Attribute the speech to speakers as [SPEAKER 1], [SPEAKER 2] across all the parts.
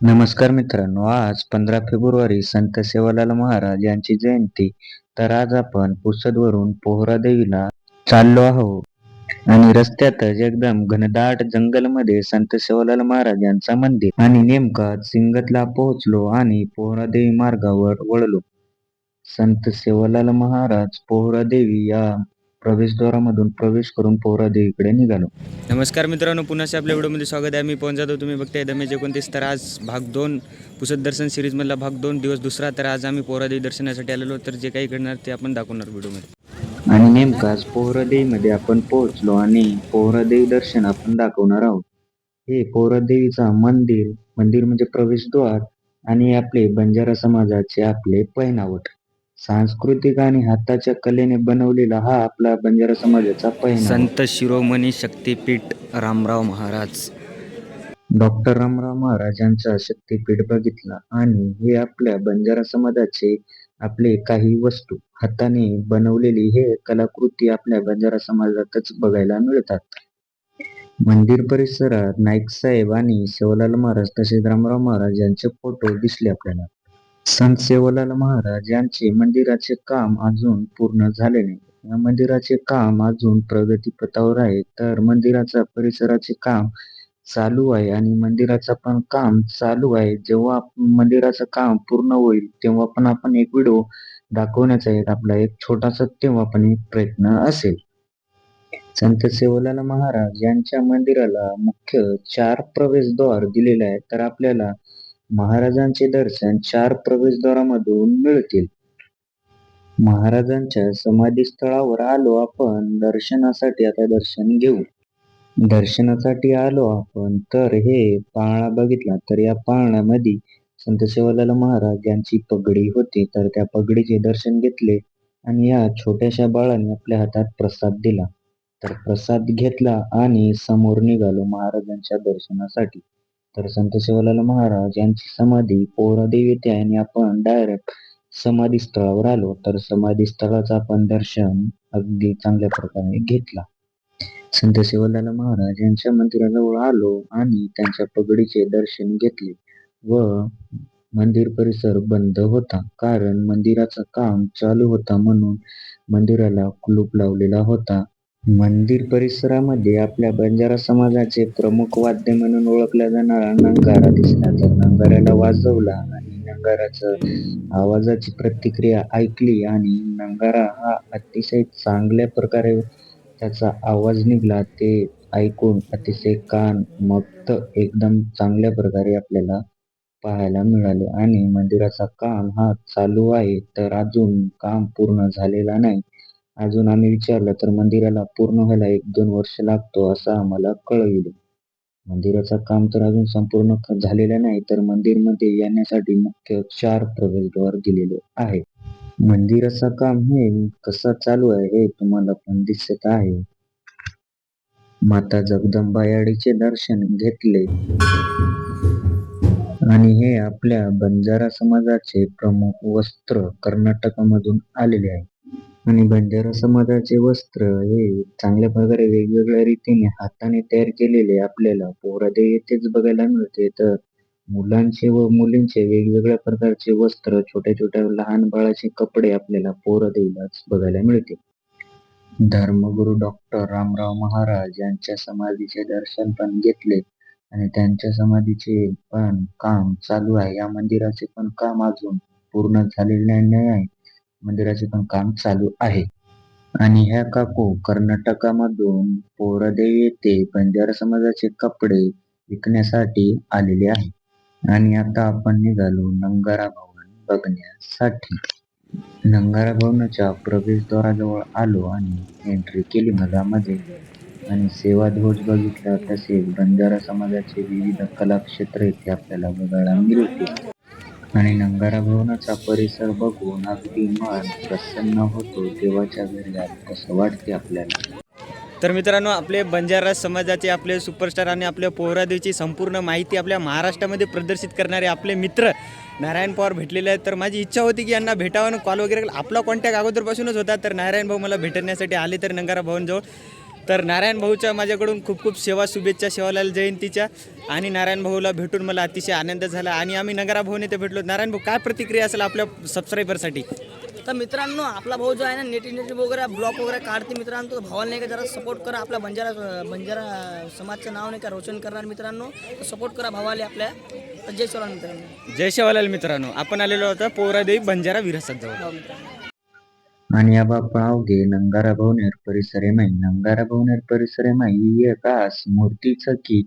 [SPEAKER 1] नमस्कार मित्रांनो आज पंधरा फेब्रुवारी संत सेवालाल महाराज यांची जयंती. तर आज आपण पुसदवरून पोहरा देवीला चाललो आहोत. आणि रस्त्यातच एकदम घनदाट जंगलमध्ये संत सेवालाल महाराज यांचा मंदिर. आणि नेमका सिंगतला पोहोचलो आणि पोहरादेवी मार्गावर वळलो. संत सेवालाल महाराज पोहरा देवी या प्रवेशद्वारामधून प्रवेश करून पोहरा देवीकडे निघालो.
[SPEAKER 2] नमस्कार मित्रांनो पुन्हा आपल्या व्हिडिओमध्ये स्वागत आहे. मी पवन जाधव तुम्ही बघताय दमेज एकोणतीस. तर आज भाग दोन पुसद दर्शन सिरीजमधला भाग दोन दिवस दुसरा. तर आज आम्ही पोहरादेवी दर्शनासाठी आलेलो तर जे काही घडणार ते आपण दाखवणार व्हिडिओमध्ये.
[SPEAKER 1] आणि नेमकाच पोहरादेवीमध्ये आपण पोहोचलो आणि पोहरादेवी दर्शन आपण दाखवणार आहोत. हे पोहरादेवीचा मंदिर मंदिर म्हणजे प्रवेशद्वार आणि आपले बंजारा समाजाचे आपले पैनावट. सांस्कृतिक आणि हाताच्या कलेने बनवलेला हा आपला बंजारा समाजाचा पैनावट
[SPEAKER 2] संत शिरोमणी शक्तीपीठ रामराव महाराज.
[SPEAKER 1] डॉक्टर रामराव महाराज यांचा शक्तीपीठ बघितला आणि हे आपल्या बंजारा समाजाचे आपले काही वस्तू हाताने बनवलेली हे कलाकृती आपल्या बंजारा समाजातच बघायला मिळतात. मंदिर परिसरात नाईक साहेब आणि सेवालाल महाराज तसेच रामराव महाराज यांचे फोटो दिसले आपल्याला. संत सेवालाल महाराज यांचे मंदिराचे काम अजून पूर्ण झाले नाही. या मंदिराचे काम अजून प्रगतीपथावर आहे. तर मंदिराचा परिसराचे काम चालू आहे आणि मंदिराचा पण काम चालू आहे. जेव्हा मंदिराचं काम पूर्ण होईल तेव्हा पण आपण एक व्हिडिओ दाखवण्याचा एक आपला एक छोटासा तेव्हा पण एक प्रयत्न असेल. संत सेवालाल महाराज यांच्या मंदिराला मुख्य चार प्रवेशद्वार दिलेले आहेत. तर आपल्याला महाराजांचे दर्शन चार प्रवेशद्वारामधून मिळतील. महाराजांच्या समाधी स्थळावर आलो आपण दर्शनासाठी आता दर्शन घेऊ. दर्शनासाठी आलो आपण तर हे पाळणा बघितला तर या पाळण्यामध्ये संत सेवालाल महाराज यांची पगडी होती तर त्या पगडीचे दर्शन घेतले आणि या छोट्याशा बाळाने आपल्या हातात प्रसाद दिला. तर प्रसाद घेतला आणि समोर निघालो महाराजांच्या दर्शनासाठी. तर संत शिवलाल महाराज यांची समाधी पोहरादेवी येथे आहे आणि आपण डायरेक्ट समाधी स्थळावर आलो. तर समाधी स्थळाचं आपण दर्शन अगदी चांगल्या प्रकारे घेतला. संत शिवलाल महाराज यांच्या मंदिराजवळ आलो आणि त्यांच्या पगडीचे दर्शन घेतले व मंदिर परिसर बंद होता. कारण मंदिराचं काम चालू होता म्हणून मंदिराला कुलूप लावलेला होता. मंदिर परिसरामध्ये आपल्या बंजारा समाजाचे प्रमुख वाद्य म्हणून ओळखला जाणारा नंगारा दिसला. तर नंगाऱ्याला वाजवला आणि नंगाराचं आवाजाची प्रतिक्रिया ऐकली आणि नंगारा हा अतिशय चांगल्या प्रकारे त्याचा आवाज निघाला. ते ऐकून अतिशय कान मक्त एकदम चांगल्या प्रकारे आपल्याला पाहायला मिळाले. आणि मंदिराचा काम हा चालू आहे तर अजून काम पूर्ण झालेला नाही. अजून आम्ही विचारलं तर मंदिराला पूर्ण व्हायला एक दोन वर्ष लागतो असं आम्हाला कळविले. मंदिराचं काम तर अजून संपूर्ण झालेलं नाही तर मंदिरमध्ये येण्यासाठी मुख्य चार प्रवेशद्वार दिलेले आहे मंदिराचं काम हे कसं चालू आहे हे तुम्हाला पण दिसत आहे. माता जगदंबा याडीचे दर्शन घेतले. आणि हे आपल्या बंजारा समाजाचे प्रमुख वस्त्र कर्नाटकामधून आलेले आहे. आणि बंजारा समाजाचे वस्त्र हे चांगल्या प्रकारे वेगवेगळ्या रीतीने हाताने तयार केलेले आपल्याला पोरादे येथेच बघायला मिळते. तर मुलांचे व मुलींचे वेगवेगळ्या प्रकारचे वस्त्र छोट्या छोट्या लहान बाळाचे कपडे आपल्याला पोहरादेवीलाच बघायला मिळते. धर्मगुरू डॉक्टर रामराव महाराज यांच्या समाधीचे दर्शन पण घेतले आणि त्यांच्या समाधीचे पण काम चालू आहे. या मंदिराचे पण काम अजून पूर्ण झालेले नाही. आहे मंदिराचे पण काम चालू आहे. आणि ह्या काकू कर्नाटकामधून पोरदे येथे बंजारा समाजाचे कपडे विकण्यासाठी आलेले आहे आणि आता आपण निघालो नंगारा भवन बघण्यासाठी. नंगारा भवनाच्या प्रवेशद्वाराजवळ आलो आणि एंट्री केली मधामध्ये. आणि सेवा ध्वज बघितला तसेच बंजारा समाजाचे विविध कलाक्षेत्र इथे आपल्याला बघायला मिळते आणि नंगारा भवनाचा परिसर बघून अगदी मन प्रसन्न होतो देवाच्या घरी आलो वाटते आपल्याला.
[SPEAKER 2] तर मित्रांनो आपले बंजारा समाजाचे आपले सुपरस्टार आणि आपल्या पोहरादेवीची संपूर्ण माहिती आपल्या महाराष्ट्रामध्ये प्रदर्शित करणारे आपले मित्र नारायण पवार भेटलेले आहेत. तर माझी इच्छा होती की यांना भेटावं कॉल वगैरे आपला कॉन्टॅक्ट अगोदरपासूनच होता तर नारायण भाऊ मला भेटण्यासाठी आले तर नंगारा भवनजवळ तर नारायण भाऊच्या माझ्याकडून खूप खूप सेवा शुभेच्छा सेवालाल जयंतीच्या. आणि नारायण भाऊला भेटून मला अतिशय आनंद झाला. आणि आम्ही नगरा भाऊन इथे भेटलो. नारायण भाऊ काय प्रतिक्रिया असेल आपल्या सबस्क्रायबरसाठी
[SPEAKER 3] तर मित्रांनो आपला भाऊ जो आहे ना नेट नेट वगैरे ब्लॉग वगैरे काढते मित्रांनो तो भावाला नाही का जरा सपोर्ट करा. आपल्या बंजारा बंजारा समाजचं नाव नाही का रोशन करणार मित्रांनो. तर सपोर्ट करा भावाले आपल्या. जय सोलान मित्रांनो.
[SPEAKER 2] जय सेवालाल मित्रांनो. आपण आलेलो होता पोरादेवी बंजारा विरासत जवळ.
[SPEAKER 3] आणि या
[SPEAKER 1] आणि आबा पावगे नंगारा भवनेर परिसरे माई नंगारा भवनेर परिसरे माई एकास मूर्तीचं की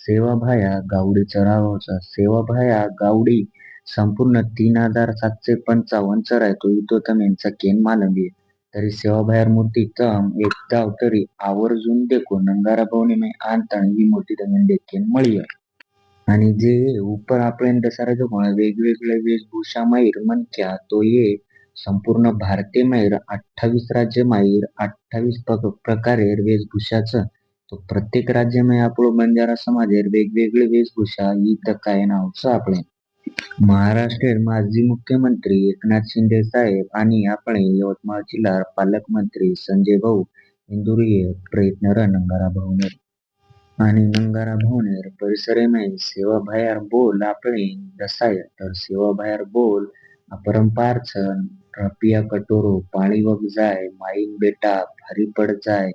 [SPEAKER 1] सेवाभाया गावडीचं रावाचा सेवाभाया गावडी संपूर्ण तीन हजार सातशे पंचावन्न चर आहे तो इतो तमेंचा केन मालंबी तरी सेवाभायर मूर्ती तम एकदा तरी आवर्जून देखो नंगारा भवने में आणताना ही मूर्ती तमें देखील मळी आणि जे उपर आपण दसरा जो वेगवेगळ्या वेशभूषा माहीर म्हणक्या तो ये संपूर्ण भारतीय मयूर अठ्ठावीस राज्य मयूर अठ्ठावीस प्रकारे वेशभुशाचं तो प्रत्येक राज्य मागीर आपलो बंजारा समाजेर वेगवेगळी वेशभूषा ही काय नावचं आपले? महाराष्ट्र माजी मुख्यमंत्री एकनाथ शिंदे साहेब आणि आपले यवतमाळ जिल्हार पालकमंत्री संजय भाऊ इंदुरीये प्रयत्नर नंगारा भवनेर आणि नंगारा भवनेर परिसरे में सेवा भायर बोल आपले दसाय तर सेवा भायर बोल अपरंपार रपिया कटोरो पाळीवग जाय माईन बेटा भारी पड जाय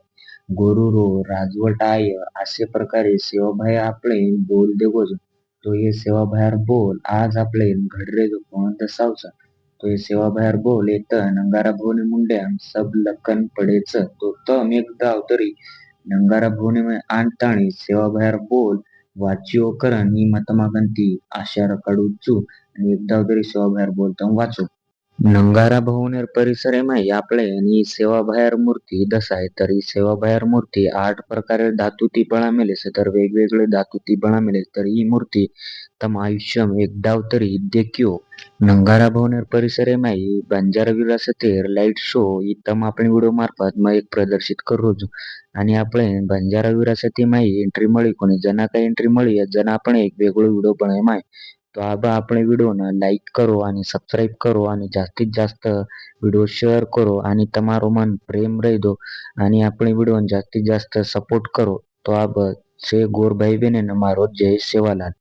[SPEAKER 1] गोरुरो राजवट आय असे प्रकारे सेवाभाई आपले बोल देगोज तो ये सेवाबाहेर बोल आज आपले घडरे जो कोण दसावचा. तो ये सेवाबाहेर बोल येत नंगारा भोवने मुंड्या सब लखन पडेच. तो तम एकदा तरी नंगारा भोवने आणताणी सेवाभायर बोल वाचिओ करन ही मतमागंती आशा रकाडूचू आणि एकदा तरी सेवाबाहेर बोलतो वाचू. नंगारा भवनेर परिसरे माही आपले आणि सेवाबाहेर मूर्ती दसाय तरी सेवाबाहेर मूर्ती आठ प्रकारे धातुती बनामेलेस तर वेगवेगळे धातुती बनामेलेस तर ही मूर्ती तम आयुष्यम एकदा तरी देखियो नंगारा भवनेर परिसरे माही बंजारा विरासतेर लाईट शो ही तम आपण व्हिडिओ मार्फत मग एक प्रदर्शित करू आणि આપણે બંજારા વિરાસતીમાં એન્ટ્રી મળી કોની જેના કઈ એન્ટ્રી મળી જેના આપણે એક વેગળો વિડીયો બનાવ્યો તો આ બા આપણે વિડીયોને લાઇક કરો અને સબસ્ક્રાઈબ કરો અને જાસ્તીત જાસ્ત વીડિયો શેર કરો અને તમારો મન પ્રેમ રહી દો અને આપણી વિડીયોને જાસ્તીત જાસ્ત સપોર્ટ કરો. તો આ છે ગોરભાઈ બેન અને મારો જય સેવાલાલ.